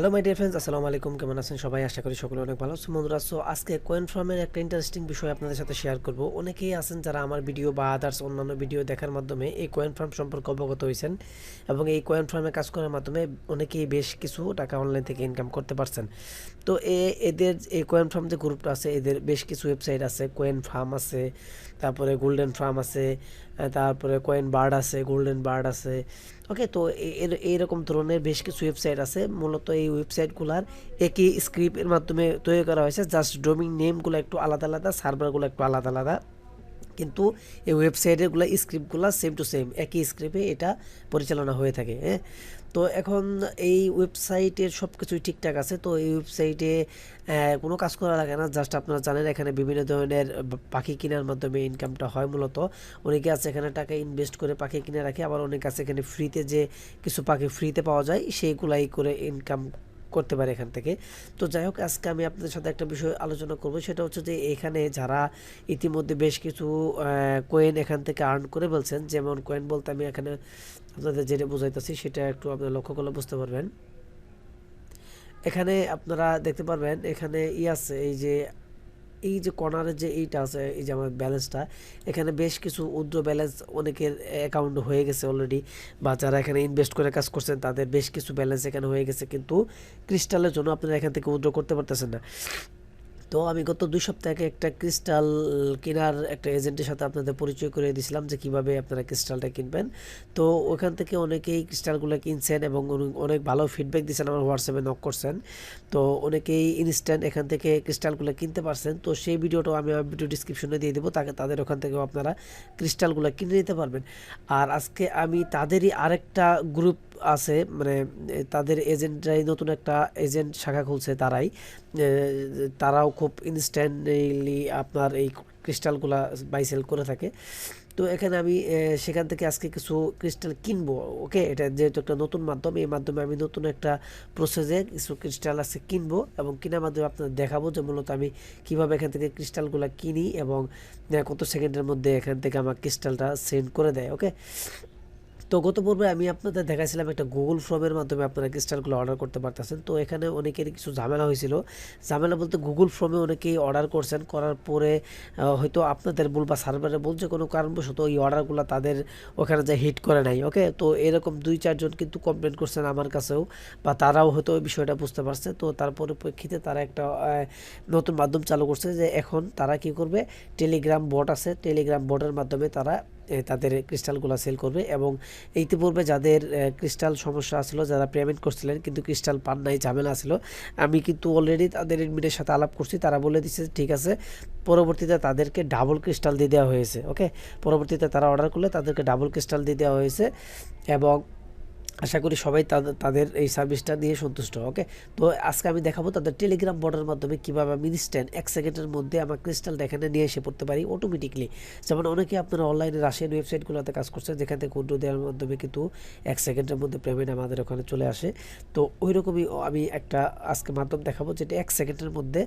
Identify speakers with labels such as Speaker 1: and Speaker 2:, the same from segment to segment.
Speaker 1: hello my dear friends আসসালামু আলাইকুম কেমন আছেন সবাই আশা করি সকলে অনেক ভালো আছেন বন্ধুরা সো আজকে কোয়েন ফার্মের একটা ইন্টারেস্টিং বিষয় আপনাদের সাথে শেয়ার করব অনেকেই আছেন যারা আমার ভিডিও বা আদার্স অন্যান্য ভিডিও দেখার মাধ্যমে এই কোয়েন ফার্ম সম্পর্কে অবগত হয়েছেন এবং এই কোয়েন ফার্মে কাজ করার মাধ্যমে অনেকেই বেশ কিছু টাকা অনলাইন থেকে ইনকাম করতে পারছেন তো এ এদের এই কোয়েন ফার্ম যে গ্রুপটা আছে এদের বেশ কিছু ওয়েবসাইট আছে কোয়েন ফার্ম আছে তারপরে গোল্ডেন ফার্ম আছে তারপরে কয়েন বার্ড আছে গোল্ডেন বার্ড আছে ওকে তো এর এইরকম ধরনের বেশ কিছু ওয়েবসাইট আছে মূলত এই ওয়েবসাইটগুলার একই স্ক্রিপ্টের মাধ্যমে তৈরি করা হয়েছে জাস্ট ডোমিং নেমগুলো একটু আলাদা আলাদা সার্ভারগুলো একটু আলাদা আলাদা কিন্তু এই ওয়েবসাইটেরগুলো স্ক্রিপ্টগুলো সেম টু সেম একই স্ক্রিপ্টে এটা পরিচালনা হয়ে থাকে হ্যাঁ তো এখন এই ওয়েবসাইটের সব কিছুই ঠিকঠাক আছে তো এই ওয়েবসাইটে কোনো কাজ করা লাগে না জাস্ট আপনারা জানেন এখানে বিভিন্ন ধরনের পাখি কেনার মাধ্যমে ইনকামটা হয় মূলত অনেকে আছে এখানে টাকা ইনভেস্ট করে পাখি কিনে রাখে আবার অনেকে আছে এখানে ফ্রিতে যে কিছু পাখি ফ্রিতে পাওয়া যায় সেইগুলাই করে ইনকাম করতে পারে এখান থেকে তো যাই হোক আজকে আমি আপনাদের সাথে একটা বিষয় আলোচনা করব সেটা হচ্ছে যে এখানে যারা ইতিমধ্যে বেশ কিছু কোয়েন এখান থেকে আর্ন করে বলছেন যেমন কোয়েন বলতে আমি এখানে আপনাদের যেটা বোঝাইতেছি সেটা একটু আপনারা লক্ষ্য করলে বুঝতে পারবেন এখানে আপনারা দেখতে পারবেন এখানে ই আছে এই যে এই যে কর্নারের যে এইটা আছে এই যে আমার ব্যালেন্সটা এখানে বেশ কিছু উদ্র ব্যালেন্স অনেকের অ্যাকাউন্ট হয়ে গেছে অলরেডি বা যারা এখানে ইনভেস্ট করে কাজ করছেন তাদের বেশ কিছু ব্যালেন্স এখানে হয়ে গেছে কিন্তু ক্রিস্টালের জন্য আপনারা এখান থেকে উদ্র করতে পারতেছেন না তো আমি গত দুই সপ্তাহে একটা ক্রিস্টাল কেনার একটা এজেন্টের সাথে আপনাদের পরিচয় করে দিয়েছিলাম যে কিভাবে আপনারা ক্রিস্টালটা কিনবেন তো ওখান থেকে অনেকেই ক্রিস্টালগুলো কিনছেন এবং অনেক ভালো ফিডব্যাক দিয়েছেন আমার হোয়াটসঅ্যাপে নক করছেন তো অনেকেই ইনস্ট্যান্ট এখান থেকে ক্রিস্টালগুলো কিনতে পারছেন তো সেই ভিডিওটাও আমি ভিডিও ডিসক্রিপশনে দিয়ে দেবো তাকে তাদের ওখান থেকেও আপনারা ক্রিস্টালগুলো কিনে নিতে পারবেন আর আজকে আমি তাদেরই আরেকটা গ্রুপ আছে মানে তাদের এজেন্টরাই নতুন একটা এজেন্ট শাখা খুলছে তারাই তারাও খুব ইনস্ট্যান্টলি আপনার এই ক্রিস্টালগুলা বাই সেল করে থাকে তো এখানে আমি সেখান থেকে আজকে কিছু ক্রিস্টাল কিনবো ওকে এটা যেহেতু একটা নতুন মাধ্যম এই মাধ্যমে আমি নতুন একটা প্রসেসে কিছু ক্রিস্টাল আজকে কিনবো এবং কেনার মাধ্যমে আপনাদের দেখাবো যে মূলত আমি কিভাবে এখান থেকে ক্রিস্টালগুলা কিনি এবং কত সেকেন্ডের মধ্যে এখান থেকে আমার ক্রিস্টালটা সেন্ড করে দেয় ওকে তো গত পর্বে আমি আপনাদের দেখাইছিলাম একটা গুগল ফর্মের মাধ্যমে আপনারা ক্রিস্টালগুলো অর্ডার করতে পারতেছেন তো এখানে অনেকেরই কিছু ঝামেলা হয়েছিল ঝামেলা বলতে গুগল ফর্মে অনেকেই অর্ডার করছেন করার পরে হয়তো আপনাদের ভুল বা সার্ভারে বলছে কোনো কারণবশত ওই অর্ডারগুলো তাদের ওখানে যে হিট করে নাই ওকে তো এরকম দুই চারজন কিন্তু কমপ্লেন করছেন আমার কাছেও বা তারাও হয়তো ওই বিষয়টা বুঝতে পারছে তো তার পরিপ্রেক্ষিতে তারা একটা নতুন মাধ্যম চালু করছে যে এখন তারা কি করবে টেলিগ্রাম বট আছে টেলিগ্রাম বটের মাধ্যমে তারা তাদের ক্রিস্টালগুলো সেল করবে এবং ইতিপূর্বে যাদের ক্রিস্টাল সমস্যা আসলো যারা পেমেন্ট করছিলেন কিন্তু ক্রিস্টাল পান নাই ঝামেলা আসলো আমি কিন্তু অলরেডি তাদের এডমিটের সাথে আলাপ করছি তারা বলে দিচ্ছে ঠিক আছে পরবর্তীতে তাদেরকে ডাবল ক্রিস্টাল দিয়ে দেওয়া হয়েছে ওকে পরবর্তীতে তারা অর্ডার করলে তাদেরকে ডাবল ক্রিস্টাল দিয়ে দেওয়া হয়েছে এবং আশা করি সবাই তাদের এই সার্ভিসটা নিয়ে সন্তুষ্ট ওকে তো আজকে আমি দেখাবো তাদের টেলিগ্রাম বর্ডের মাধ্যমে কীভাবে আমি ইনস্ট্যান্ট এক সেকেন্ডের মধ্যে আমার ক্রিস্টালটা এখানে নিয়ে এসে পড়তে পারি অটোমেটিকলি যেমন অনেকে আপনারা অনলাইনে রাশিয়ান ওয়েবসাইটগুলোতে কাজ করছেন যেখান থেকে কুন্ডু দেওয়ার মাধ্যমে কিন্তু এক সেকেন্ডের মধ্যে পেমেন্ট আমাদের ওখানে চলে আসে তো ওই রকমই আমি একটা আজকে মাধ্যম দেখাবো যেটা এক সেকেন্ডের মধ্যে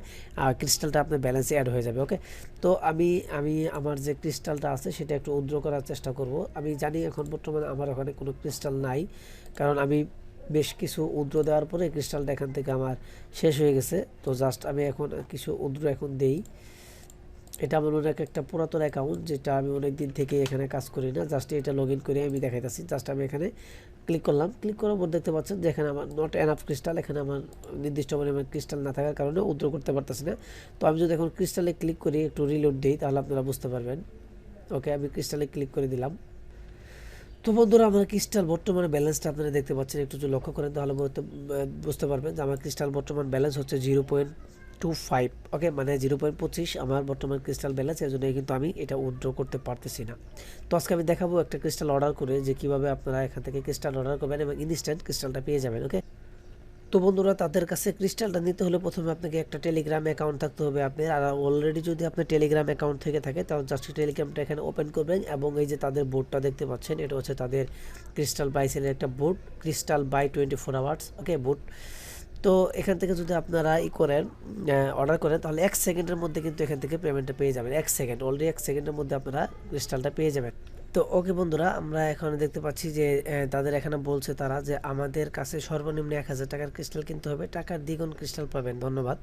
Speaker 1: ক্রিস্টালটা আপনার ব্যালেন্সে অ্যাড হয়ে যাবে ওকে তো আমি আমি আমার যে ক্রিস্টালটা আছে সেটা একটু উদ্র করার চেষ্টা করব আমি জানি এখন বর্তমানে আমার ওখানে কোনো ক্রিস্টাল নাই কারণ আমি বেশ কিছু উদ্র দেওয়ার পরে ক্রিস্টালটা এখান থেকে আমার শেষ হয়ে গেছে তো জাস্ট আমি এখন কিছু উদ্র এখন দেই এটা আমার মনে একটা পুরাতন অ্যাকাউন্ট যেটা আমি অনেক দিন থেকে এখানে কাজ করি না জাস্ট এটা লগ করে আমি দেখাইতেছি জাস্ট আমি এখানে ক্লিক করলাম ক্লিক করার পর দেখতে পাচ্ছেন যে এখানে আমার নট অ্যানাফ ক্রিস্টাল এখানে আমার নির্দিষ্ট পরিমাণ ক্রিস্টাল না থাকার কারণে উদ্র করতে পারতেছি না তো আমি যদি এখন ক্রিস্টালে ক্লিক করি একটু রিলোড দিই তাহলে আপনারা বুঝতে পারবেন ওকে আমি ক্রিস্টালে ক্লিক করে দিলাম তো বন্ধুরা আমার ক্রিস্টাল বর্তমানে ব্যালেন্সটা আপনারা দেখতে পাচ্ছেন একটু যদি লক্ষ্য করেন তাহলে বুঝতে পারবেন যে আমার ক্রিস্টাল বর্তমান ব্যালেন্স হচ্ছে zero point two five okay মানে জিরো পয়েন্ট পঁচিশ আমার বর্তমান ক্রিস্টাল ব্যালেন্স এর জন্য কিন্তু আমি এটা উইড্রো করতে পারতেছি না তো আজকে আমি দেখাবো একটা ক্রিস্টাল অর্ডার করে যে কীভাবে আপনারা এখান থেকে ক্রিস্টাল অর্ডার করবেন এবং ইনস্ট্যান্ট ক্রিস্টালটা পেয়ে যাবেন ওকে তো বন্ধুরা তাদের কাছে ক্রিস্টালটা নিতে হলে প্রথমে আপনাকে একটা টেলিগ্রাম অ্যাকাউন্ট থাকতে হবে আপনার আর অলরেডি যদি আপনি টেলিগ্রাম অ্যাকাউন্ট থেকে থাকে তাহলে জাস্ট টেলিগ্রামটা এখানে ওপেন করবেন এবং এই যে তাদের বোর্ডটা দেখতে পাচ্ছেন এটা হচ্ছে তাদের ক্রিস্টাল বাই সেলের একটা board crystal buy twenty four hours okay board তো এখান থেকে যদি আপনারা ই করেন অর্ডার করেন তাহলে এক সেকেন্ডের মধ্যে কিন্তু এখান থেকে পেমেন্টটা পেয়ে যাবেন এক সেকেন্ড অলরেডি এক সেকেন্ডের মধ্যে আপনারা ক্রিস্টালটা পেয়ে যাবেন তো ওকে বন্ধুরা আমরা এখন দেখতে পাচ্ছি যে তাদের এখানে বলছে তারা যে আমাদের কাছে সর্বনিম্ন এক হাজার টাকার ক্রিস্টাল কিনতে হবে টাকার দ্বিগুণ ক্রিস্টাল পাবেন ধন্যবাদ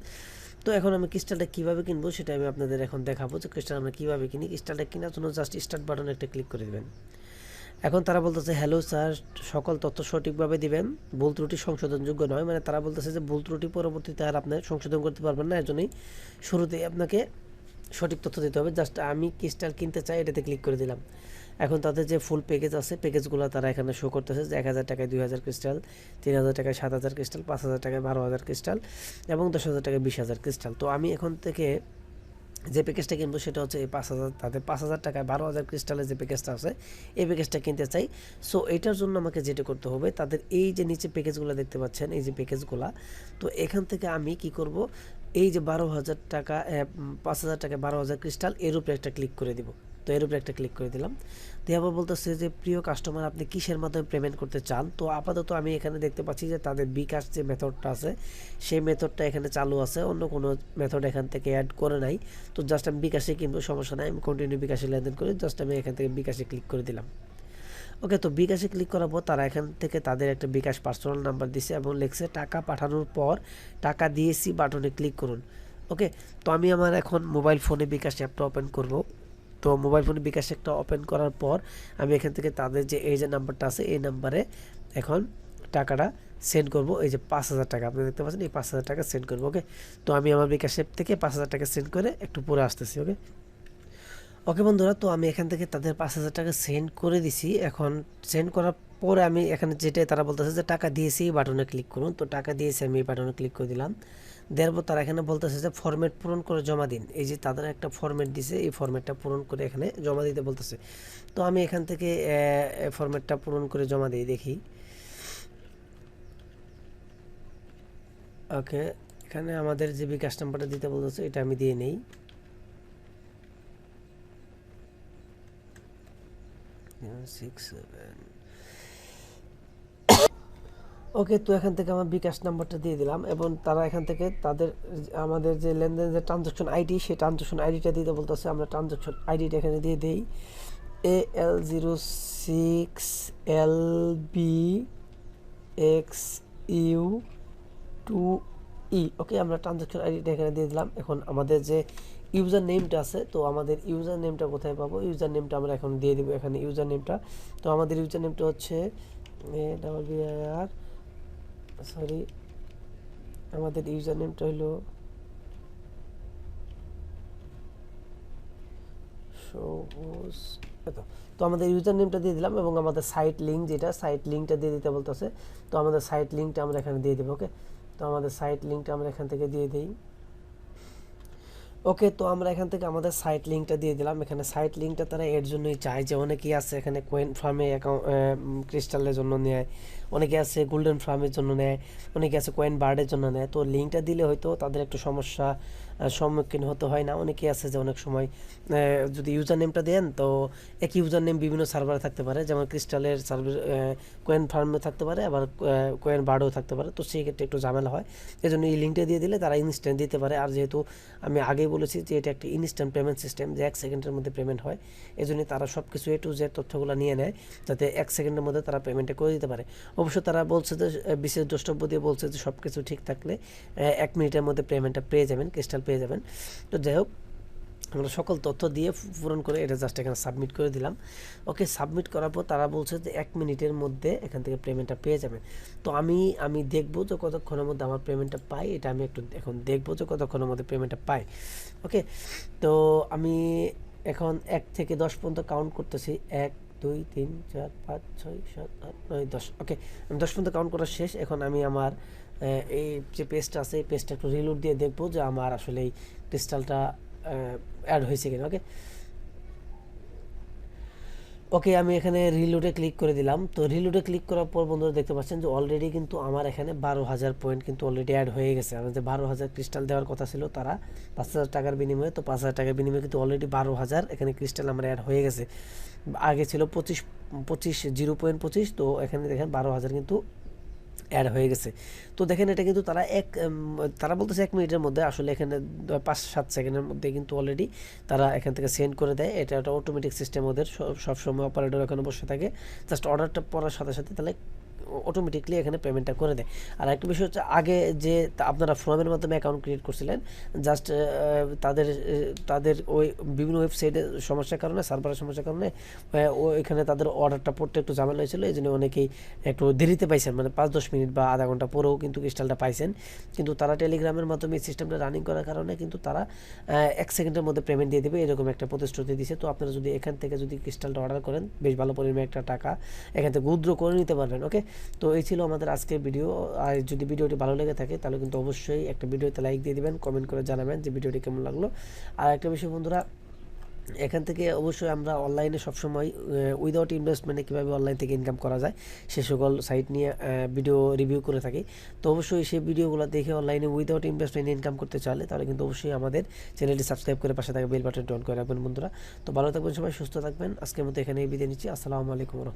Speaker 1: তো এখন আমি ক্রিস্টালটা কীভাবে কিনবো সেটা আমি আপনাদের এখন দেখাবো যে ক্রিস্টাল আমরা কীভাবে কিনি ক্রিস্টালটা কেনার জন্য জাস্ট স্টার্ট বাটন একটা ক্লিক করে দেবেন এখন তারা বলতেছে হ্যালো স্যার সকল তথ্য সঠিকভাবে দিবেন ভুল ত্রুটি সংশোধনযোগ্য নয় মানে তারা বলতেছে যে ভুল ত্রুটি পরবর্তীতে আর আপনার সংশোধন করতে পারবেন না এজন্যই শুরুতেই আপনাকে সঠিক তথ্য দিতে হবে জাস্ট আমি ক্রিস্টাল কিনতে চাই এটাতে ক্লিক করে দিলাম এখন তাদের যে ফুল প্যাকেজ আছে প্যাকেজগুলো তারা এখানে শো করতেছে যে এক হাজার টাকায় দুই হাজার ক্রিস্টাল তিন হাজার টাকায় সাত হাজার ক্রিস্টাল পাঁচ হাজার টাকায় বারো হাজার ক্রিস্টাল এবং দশ হাজার টাকায় বিশ হাজার ক্রিস্টাল তো আমি এখন থেকে যে প্যাকেজটা কিনবো সেটা হচ্ছে এই পাঁচ হাজার তাদের পাঁচ হাজার টাকায় বারো হাজার ক্রিস্টালের যে প্যাকেজটা আছে এই প্যাকেজটা কিনতে চাই সো এটার জন্য আমাকে যেটা করতে হবে তাদের এই যে নিচে প্যাকেজগুলো দেখতে পাচ্ছেন এই যে প্যাকেজগুলো তো এখান থেকে আমি কি করব এই যে বারো হাজার টাকা পাঁচ হাজার টাকায় বারো হাজার ক্রিস্টাল এর উপরে একটা ক্লিক করে দিব তো এর উপরে একটা ক্লিক করে দিলাম দিয়ে আবার বলতেছে যে প্রিয় কাস্টমার আপনি কিসের মাধ্যমে পেমেন্ট করতে চান তো আপাতত আমি এখানে দেখতে পাচ্ছি যে তাদের বিকাশ যে মেথডটা আছে সেই মেথডটা এখানে চালু আছে অন্য কোনো মেথড এখান থেকে অ্যাড করে নাই তো জাস্ট আমি বিকাশে কিন্তু সমস্যা নাই আমি কন্টিনিউ বিকাশে লেনদেন করি জাস্ট আমি এখান থেকে বিকাশে ক্লিক করে দিলাম ওকে তো বিকাশে ক্লিক করার পর তারা এখান থেকে তাদের একটা বিকাশ পার্সোনাল নাম্বার দিছে এবং লেখছে টাকা পাঠানোর পর টাকা দিয়েছি বাটনে ক্লিক করুন ওকে তো আমি আমার এখন মোবাইল ফোনে বিকাশ অ্যাপটা ওপেন করবো তো মোবাইল ফোনে বিকাশ একটা ওপেন করার পর আমি এখান থেকে তাদের যে এই যে নাম্বারটা আছে এই নাম্বারে এখন টাকাটা সেন্ড করব এই যে পাঁচ হাজার টাকা আপনি দেখতে পাচ্ছেন এই পাঁচ হাজার টাকা সেন্ড করবো ওকে তো আমি আমার বিকাশ অ্যাপ থেকে পাঁচ হাজার টাকা সেন্ড করে একটু পরে আসতেছি ওকে ওকে বন্ধুরা তো আমি এখান থেকে তাদের পাঁচ হাজার টাকা সেন্ড করে দিছি এখন সেন্ড করার পরে আমি এখানে যেটা তারা বলতেছে যে টাকা দিয়েছি এই বাটনে ক্লিক করুন তো টাকা দিয়েছি আমি এই বাটনে ক্লিক করে দিলাম দেওয়ার পর তারা এখানে বলতেছে যে ফর্মেট পূরণ করে জমা দিন এই যে তাদের একটা ফর্মেট দিছে এই ফর্মেটটা পূরণ করে এখানে জমা দিতে বলতেছে তো আমি এখান থেকে ফর্মেটটা পূরণ করে জমা দিই দেখি ওকে এখানে আমাদের যে বিকাশ নাম্বারটা দিতে বলতেছে এটা আমি দিয়ে নেই সিক্স সেভেন ওকে তো এখান থেকে আমার বিকাশ নাম্বারটা দিয়ে দিলাম এবং তারা এখান থেকে তাদের আমাদের যে লেনদেন যে ট্রানজাকশন আইডি সেই ট্রানজাকশন আইডিটা দিতে বলতেছে আমরা ট্রানজাকশন আইডিটা এখানে দিয়ে দিই A L zero six L B X U two E okay আমরা ট্রানজাকশন আইডিটা এখানে দিয়ে দিলাম এখন আমাদের যে ইউজার নেমটা আছে তো আমাদের ইউজার নেমটা কোথায় পাবো ইউজার নেমটা আমরা এখন দিয়ে দেবো এখানে ইউজার নেমটা তো আমাদের ইউজার নেমটা হচ্ছে A double B R sorry আমাদের ইউজার নেমটা হলো সবুজ তো আমাদের ইউজার নেমটা দিয়ে দিলাম এবং আমাদের সাইট লিঙ্ক যেটা সাইট লিঙ্কটা দিয়ে দিতে বলতেছে তো আমাদের সাইট লিঙ্কটা আমরা এখানে দিয়ে দেবো ওকে তো আমাদের সাইট লিঙ্কটা আমরা এখান থেকে দিয়ে দিই ওকে তো আমরা এখান থেকে আমাদের সাইট লিঙ্কটা দিয়ে দিলাম এখানে সাইট লিঙ্কটা তারা এর জন্যই চায় যে অনেকেই আছে এখানে কোয়েন ফার্মে অ্যাকাউন্ট ক্রিস্টালের জন্য নেয় অনেকে আছে গোল্ডেন ফার্মের জন্য নেয় অনেকে আছে কোয়েন বার্ডের জন্য নেয় তো লিঙ্কটা দিলে হয়তো তাদের একটু সমস্যা সম্মুখীন হতে হয় না অনেকে আছে যে অনেক সময় যদি ইউজার নেমটা দেন তো একই ইউজার নেম বিভিন্ন সার্ভারে থাকতে পারে যেমন ক্রিস্টালের সার্ভার কোয়েন ফার্মে থাকতে পারে আবার কোয়েন বার্ডেও থাকতে পারে তো সেই ক্ষেত্রে একটু ঝামেলা হয় এই জন্য এই লিঙ্কটা দিয়ে দিলে তারা ইনস্ট্যান্ট দিতে পারে আর যেহেতু আমি আগেই বলেছি যে এটা একটা ইনস্ট্যান্ট পেমেন্ট সিস্টেম যে এক সেকেন্ডের মধ্যে পেমেন্ট হয় এই জন্য তারা সব কিছু একটু যে জেড তথ্যগুলো নিয়ে নেয় যাতে এক সেকেন্ডের মধ্যে তারা পেমেন্টটা করে দিতে পারে অবশ্য তারা বলছে যে বিশেষ দ্রষ্টব্য দিয়ে বলছে যে সব কিছু ঠিক থাকলে এক মিনিটের মধ্যে পেমেন্টটা পেয়ে যাবেন ক্রিস্টাল পেয়ে যাবেন তো যাই হোক আমরা সকল তথ্য দিয়ে পূরণ করে এটা জাস্ট এখানে সাবমিট করে দিলাম ওকে সাবমিট করার পর তারা বলছে যে এক মিনিটের মধ্যে এখান থেকে পেমেন্টটা পেয়ে যাবেন তো আমি আমি দেখব যে কতক্ষণের মধ্যে আমার পেমেন্টটা পাই এটা আমি একটু এখন দেখব যে কতক্ষণের মধ্যে পেমেন্টটা পাই ওকে তো আমি এখন এক থেকে দশ পর্যন্ত কাউন্ট করতেছি এক দুই তিন চার পাঁচ ছয় সাত আট নয় দশ ওকে আমি দশ পর্যন্ত কাউন্ট করা শেষ এখন আমি আমার এই যে পেজটা আছে এই পেস্টটা একটু রিলোড দিয়ে দেখবো যে আমার আসলে এই ক্রিস্টালটা অ্যাড হয়েছে কিনা ওকে ওকে আমি এখানে রিলোডে ক্লিক করে দিলাম তো রিলোডে ক্লিক করার পর বন্ধুরা দেখতে পাচ্ছেন যে অলরেডি কিন্তু আমার এখানে বারো হাজার পয়েন্ট কিন্তু অলরেডি অ্যাড হয়ে গেছে আমাদের বারো হাজার ক্রিস্টাল দেওয়ার কথা ছিল তারা পাঁচ হাজার টাকার বিনিময়ে তো পাঁচ হাজার টাকার বিনিময়ে কিন্তু অলরেডি বারো হাজার এখানে ক্রিস্টাল আমার অ্যাড হয়ে গেছে আগে ছিল পঁচিশ পঁচিশ জিরো পয়েন্ট পঁচিশ তো এখানে দেখেন বারো হাজার কিন্তু অ্যাড হয়ে গেছে তো দেখেন এটা কিন্তু তারা এক তারা বলতেছে এক মিনিটের মধ্যে আসলে এখানে পাঁচ সাত সেকেন্ডের মধ্যে কিন্তু অলরেডি তারা এখান থেকে সেন্ড করে দেয় এটা একটা অটোমেটিক সিস্টেম ওদের সবসময় অপারেটর এখানে বসে থাকে জাস্ট অর্ডারটা পড়ার সাথে সাথে তাহলে অটোমেটিকলি এখানে পেমেন্টটা করে দেয় আর একটা বিষয় হচ্ছে আগে যে আপনারা ফর্মের মাধ্যমে অ্যাকাউন্ট ক্রিয়েট করছিলেন জাস্ট তাদের তাদের ওই বিভিন্ন ওয়েবসাইটে সমস্যার কারণে সার্ভারের সমস্যার কারণে ওইখানে তাদের অর্ডারটা পড়তে একটু ঝামেলা হয়েছিল এই জন্য অনেকেই একটু দেরিতে পাইছেন মানে পাঁচ দশ মিনিট বা আধা ঘন্টা পরেও কিন্তু ক্রিস্টালটা পাইছেন কিন্তু তারা টেলিগ্রামের মাধ্যমে এই সিস্টেমটা রানিং করার কারণে কিন্তু তারা এক সেকেন্ডের মধ্যে পেমেন্ট দিয়ে দেবে এরকম একটা প্রতিশ্রুতি দিছে তো আপনারা যদি এখান থেকে যদি ক্রিস্টালটা অর্ডার করেন বেশ ভালো পরিমাণে একটা টাকা এখান থেকে উদ্র করে নিতে পারবেন ওকে তো এই ছিল আমাদের আজকের ভিডিও আর যদি ভিডিওটি ভালো লেগে থাকে তাহলে কিন্তু অবশ্যই একটা ভিডিওতে লাইক দিয়ে দেবেন কমেন্ট করে জানাবেন যে ভিডিওটি কেমন লাগলো আর একটা বিষয় বন্ধুরা এখান থেকে অবশ্যই আমরা অনলাইনে সবসময় উইদাউট ইনভেস্টমেন্টে কীভাবে অনলাইন থেকে ইনকাম করা যায় সে সকল সাইট নিয়ে ভিডিও রিভিউ করে থাকি তো অবশ্যই সেই ভিডিওগুলো দেখে অনলাইনে উইদাউট ইনভেস্টমেন্ট ইনকাম করতে চাইলে তাহলে কিন্তু অবশ্যই আমাদের চ্যানেলটি সাবস্ক্রাইব করে পাশে থাকা বেল বাটনটি অন করে রাখবেন বন্ধুরা তো ভালো থাকবেন সবাই সুস্থ থাকবেন আজকের মতো এখানেই বিদায় নিচ্ছি আসসালামু আলাইকুম